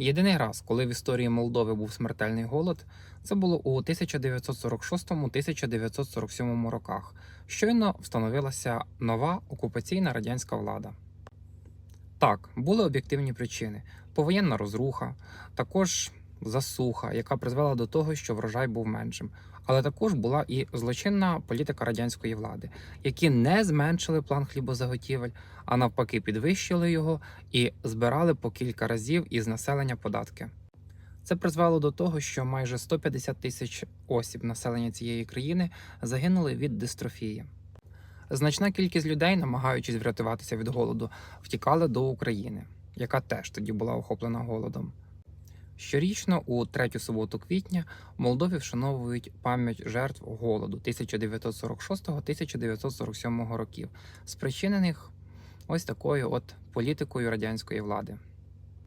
Єдиний раз, коли в історії Молдови був смертельний голод, це було у 1946-1947 роках. Щойно встановилася нова окупаційна радянська влада. Так, були об'єктивні причини: повоєнна розруха, також засуха, яка призвела до того, що врожай був меншим. Але також була і злочинна політика радянської влади, які не зменшили план хлібозаготівель, а навпаки, підвищили його і збирали по кілька разів із населення податки. Це призвело до того, що майже 150 тисяч осіб населення цієї країни загинули від дистрофії. Значна кількість людей, намагаючись врятуватися від голоду, втікали до України, яка теж тоді була охоплена голодом. Щорічно, у третю суботу квітня, в Молдові вшановують пам'ять жертв голоду 1946-1947 років, спричинених ось такою от політикою радянської влади.